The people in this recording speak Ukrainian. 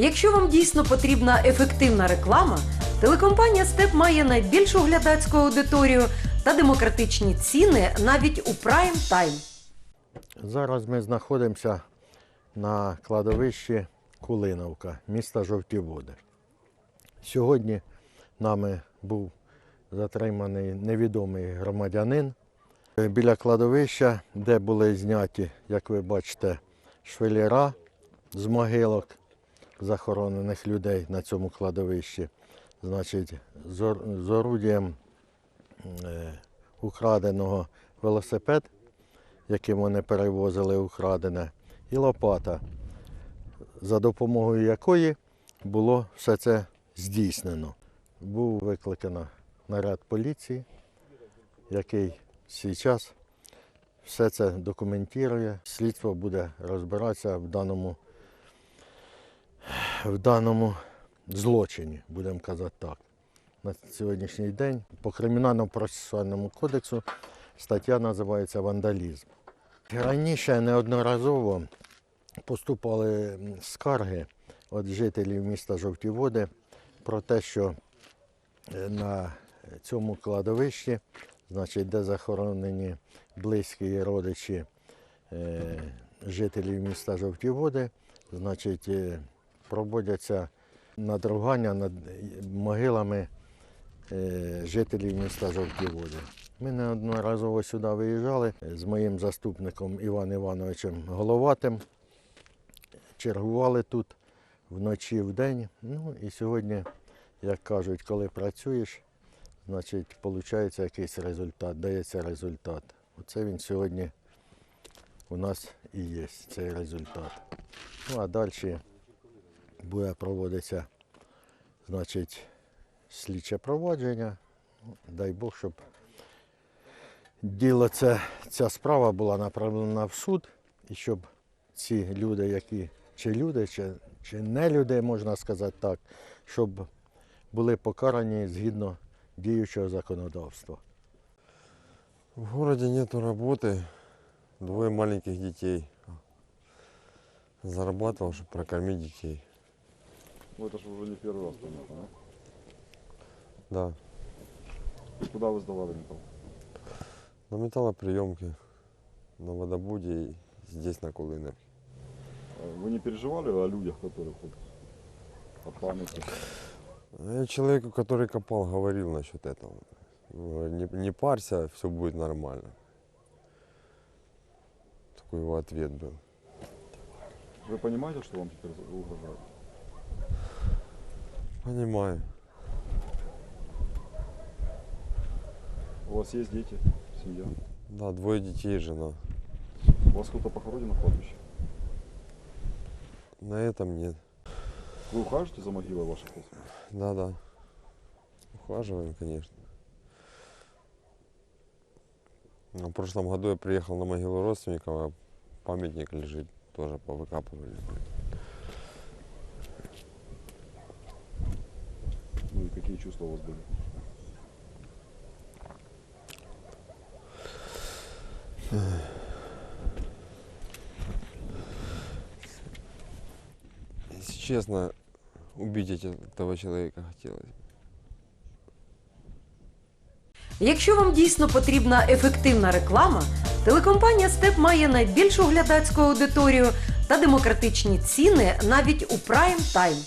Якщо вам дійсно потрібна ефективна реклама, телекомпанія Степ має найбільшу глядацьку аудиторію та демократичні ціни навіть у прайм тайм. Зараз ми знаходимося на кладовищі Кулиновка, міста Жовті Води. Сьогодні нами був затриманий невідомий громадянин біля кладовища, де були зняті, як ви бачите, швеліра з могилок захоронених людей на цьому кладовищі. Значить, з ор- з орудієм е, украденого велосипед яким вони перевозили украдене, і лопата, за допомогою якої було все це здійснено. Був викликано наряд поліції, який зараз все це документує. Слідство буде розбиратися в даному, в даному злочині, будемо казати так. На сьогоднішній день по кримінальному процесуальному кодексу стаття називається вандалізм. Раніше неодноразово поступали скарги від жителів міста Жовті Води про те, що е, на цьому кладовищі, значить, де захоронені близькі і родичі е, жителів міста Жовті Води, значить, е, проводяться надругання над могилами е, жителів міста Жовті Води. Ми неодноразово сюди виїжджали з моїм заступником Іваном Івановичем Головатим. Чергували тут вночі, вдень. Ну і сьогодні, як кажуть, коли працюєш, значить, виходить якийсь результат, дається результат. Оце він сьогодні у нас і є цей результат. Ну а далі буде проводитися, значить, слідче провадження. Дай Бог, щоб діло це, ця справа була направлена в суд, і щоб ці люди, які чи люди, чи, чи не люди, можна сказати так, щоб були покарані згідно діючого законодавства. В городе нету работы, двое маленьких детей. Зарабатывал, чтобы прокормить детей. Ну это же уже не первый раз, понятно, Да. да? Куда вы сдавали металл? На металлоприемке, на водобуде и здесь на Кулынах. А Вы не переживали о людях, которых вот о памяти? Я человеку, который копал, говорил насчет этого. Говорю, Не, не парься, все будет нормально. Такой его ответ был. Вы понимаете, что вам теперь угрожает? Понимаю. У вас есть дети, семья? Да, двое детей и жена. У вас кто-то похоронен на кладбище? На этом нет. Вы ухаживаете за могилой ваших родственников? Да, да. Ухаживаем, конечно. В прошлом году я приехал на могилу родственников, а памятник лежит, тоже повыкапывали. Ну и какие чувства у вас были? Если честно, убить эти- этого человека хотелось. Якщо вам дійсно потрібна ефективна реклама, телекомпанія Степ має найбільшу глядацьку аудиторію та демократичні ціни навіть у прайм тайм.